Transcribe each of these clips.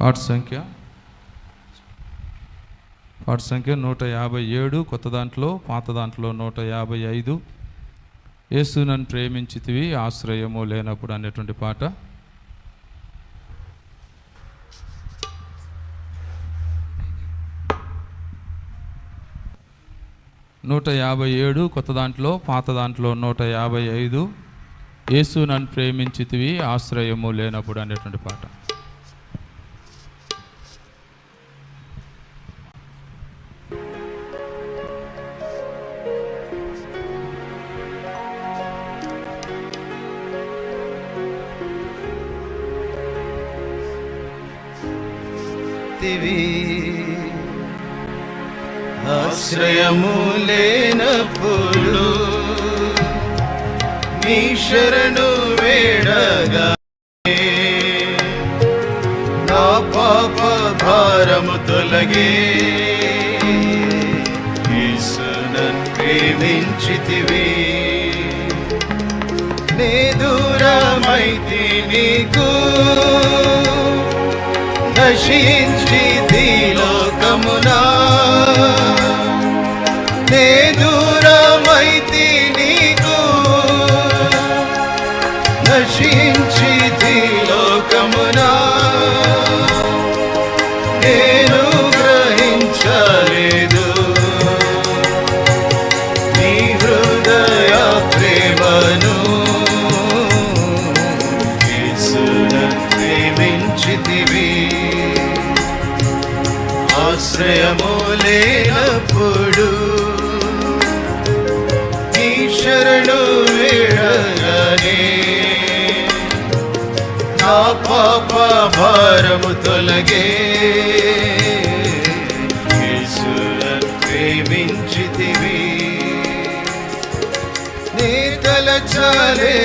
పాట సంఖ్య? పాట సంఖ్య నూట యాభై ఏడు కొత్త దాంట్లో పాత దాంట్లో నూట యాభై ఐదు. యేసు నన్ను ప్రేమించితివి ఆశ్రయము లేనప్పుడు అనేటువంటి పాట. నూట యాభై ఏడు కొత్త దాంట్లో పాత దాంట్లో నూట యాభై ఐదు. యేసు నన్ను ప్రేమించితివి ఆశ్రయము లేనప్పుడు అనేటువంటి పాట. దివి ఆశ్రయము లేనప్పుడు మీ శరణు వేడగా నా పాప భారము తొలగే. యేసునన్ ప్రేమించితివి. నే దూరమైతి నీకు Beşinci శరణు వేడగానే నా పాప భారము తొలగే ప్రేమించితివి నీ తల చాలే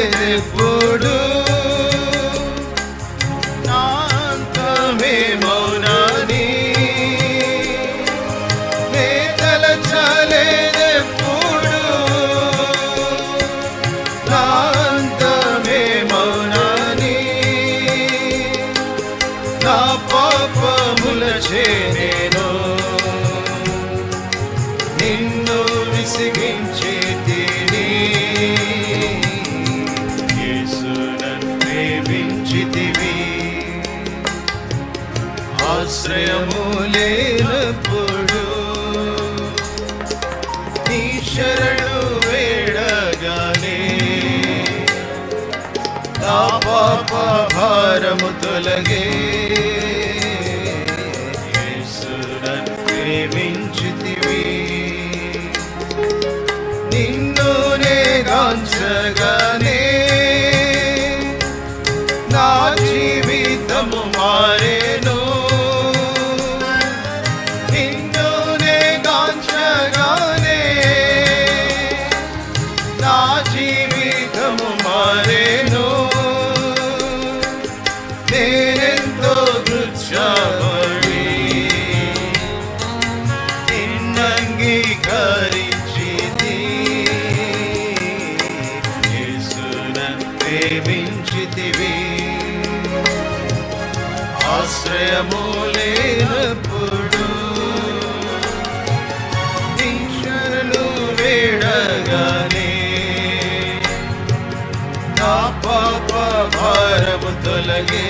పొడు నా పాపములచే నేను. నిన్ను విసిగించే తిని ప్రేమించితివి. ఆశ్రయము లేనప్పుడు నీ శరణు వేడగానే నా పాప భారము తొలగే యేసునన్ ప్రేమించితివి. నిన్ను నే దృశ్యపడి నిన్నంగీకరించితి. యేసునన్ ప్రేమించితివి. ఆశ్రయము లేనప్పుడు నీ వేడగానే నా పాప భారము తొలగే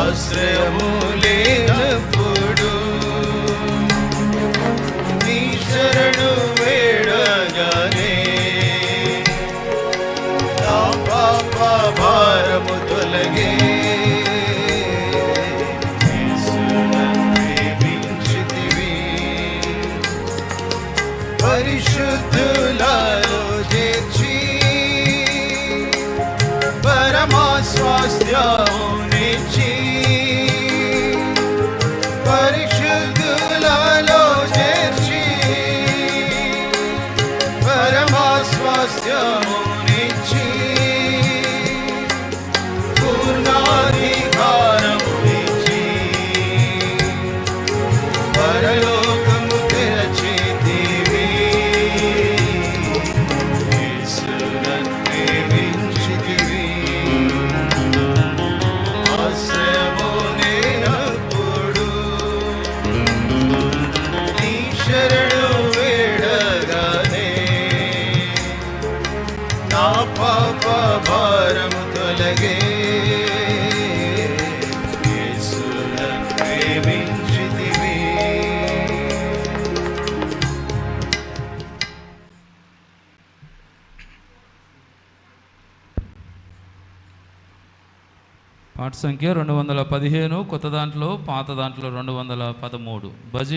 ఆశ్రయము లేనప్పుడు నీ శరణు వేడగానే నా పాప భారము తొలగే. పరిశుద్ధులలో చేర్చు પરમ સ્વાસ્થ્ય નિશ્ચિત నా పాప భారము తొలగే పాట సంఖ్య రెండు వందల పదిహేను కొత్త దాంట్లో పాత దాంట్లో రెండు వందల పదమూడు. బజీ